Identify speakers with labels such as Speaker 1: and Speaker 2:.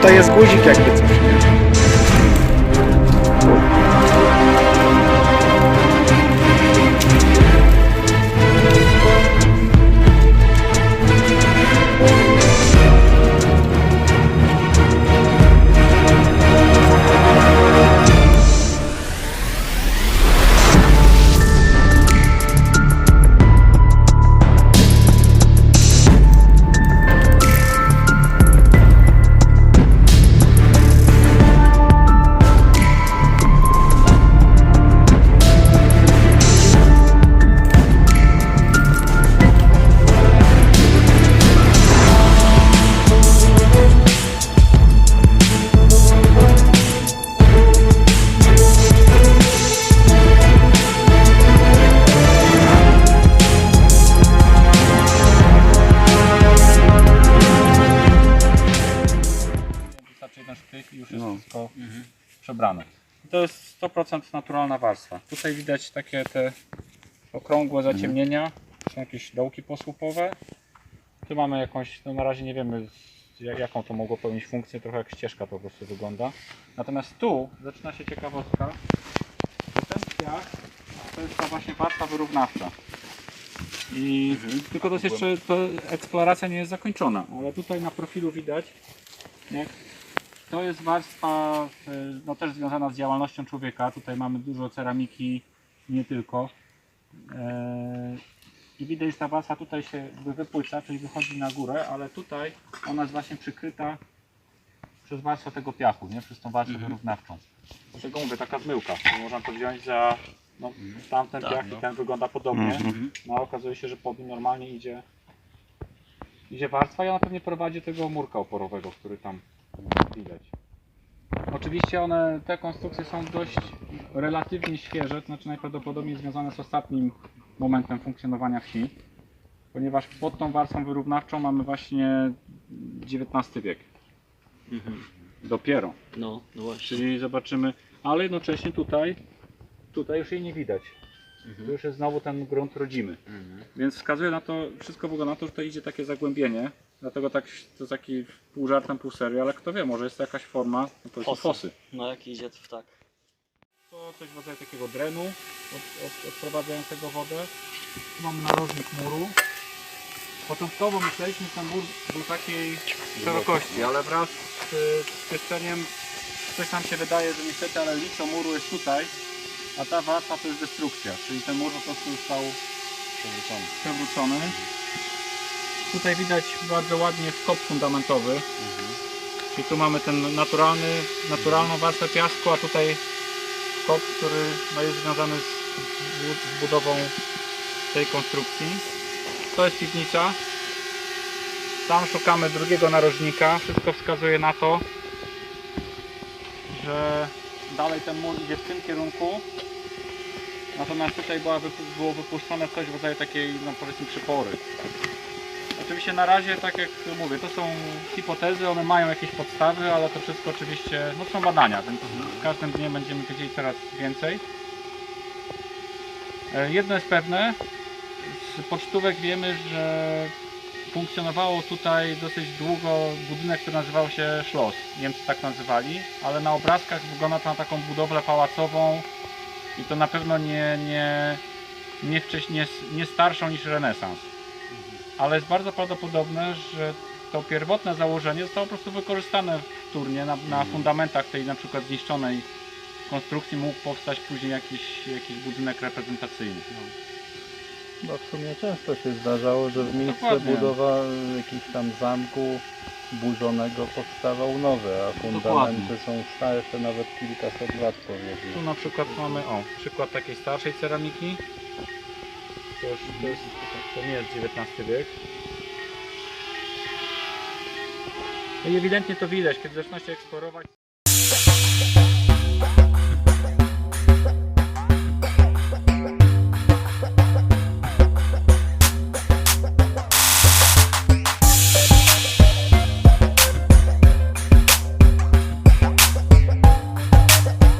Speaker 1: tutaj jest guzik jakby coś, nie?
Speaker 2: I już jest
Speaker 1: No.
Speaker 2: wszystko przebrane. I To jest 100% naturalna warstwa. Tutaj widać takie te okrągłe zaciemnienia, są jakieś dołki posłupowe. Tu mamy jakąś, no na razie nie wiemy z- jak- jaką to mogło pełnić funkcję, trochę jak ścieżka po prostu wygląda. Natomiast tu zaczyna się ciekawostka, ten piach to jest ta właśnie warstwa wyrównawcza. I tylko to jest jeszcze, to eksploracja nie jest zakończona, ale tutaj na profilu widać, nie? To jest warstwa y, no, też związana z działalnością człowieka. Tutaj mamy dużo ceramiki, nie tylko. E, I widać, że ta warstwa tutaj się wypłyca, czyli wychodzi na górę, ale tutaj ona jest właśnie przykryta przez warstwę tego piachu, nie? przez tą warstwę wyrównawczą. Dlatego mówię, taka zmyłka. Można to wziąć za no, tamten
Speaker 3: Tak,
Speaker 2: piach
Speaker 3: no.
Speaker 2: i ten wygląda podobnie. No a okazuje się, że pod nim normalnie idzie, idzie warstwa i ona pewnie prowadzi tego murka oporowego, który tam widać. Oczywiście one, te konstrukcje są dość relatywnie świeże, to znaczy najprawdopodobniej związane z ostatnim momentem funkcjonowania wsi, ponieważ pod tą warstwą wyrównawczą mamy właśnie XIX wiek. Dopiero.
Speaker 3: No, no właśnie.
Speaker 2: Czyli zobaczymy, ale jednocześnie tutaj, tutaj już jej nie widać. Tu już jest znowu ten grunt rodzimy. Więc wskazuje na to, wszystko wygląda na to, że to idzie takie zagłębienie. Dlatego tak, to taki pół żartem, pół serio, ale kto wie, może jest to jakaś forma no
Speaker 3: Fosy.
Speaker 2: fosy.
Speaker 3: No jak idzie to tak.
Speaker 2: To coś w rodzaju takiego drenu od, od, odprowadzającego wodę. Tu mamy narożnik muru. Początkowo myśleliśmy, że ten mur był takiej szerokości, ale wraz z, z pieszczeniem coś nam się wydaje, że niestety, ale lico muru jest tutaj, a ta warstwa to jest destrukcja, czyli ten mur po prostu został przewrócony. Tutaj widać bardzo ładnie skop fundamentowy. Czyli tu mamy ten naturalny, naturalną warstwę piasku, a tutaj skop, który no, jest związany z, budową tej konstrukcji. To jest piwnica. Tam szukamy drugiego narożnika. Wszystko wskazuje na to, że dalej ten mur idzie w tym kierunku. Natomiast tutaj była, było wypuszczone coś w rodzaju takiej, no powiedzmy, przypory. Oczywiście na razie, tak jak mówię, to są hipotezy, one mają jakieś podstawy, ale to wszystko oczywiście, no są badania, więc z każdym dniem będziemy wiedzieli coraz więcej. E, Jedno jest pewne, z pocztówek wiemy, że funkcjonowało tutaj dosyć długo budynek, który nazywał się Schloss. Niemcy tak nazywali, ale na obrazkach wygląda to na taką budowlę pałacową i to na pewno nie, nie, nie, wcześniej, nie, nie starszą niż renesans ale jest bardzo prawdopodobne, że to pierwotne założenie zostało po prostu wykorzystane wtórnie na, na fundamentach tej na przykład zniszczonej konstrukcji mógł powstać później jakiś, jakiś budynek reprezentacyjny.
Speaker 4: No w sumie często się zdarzało, że w miejsce
Speaker 2: Dokładnie.
Speaker 4: budowa jakiegoś tam zamku burzonego powstawał nowy, a fundamenty są starsze nawet kilkaset lat powiedzmy.
Speaker 2: Tu na przykład mamy, o, przykład takiej starszej ceramiki. To, już, to, jest, to nie jest XIX wiek. No i ewidentnie to widać, kiedy zaczyna się eksplorować.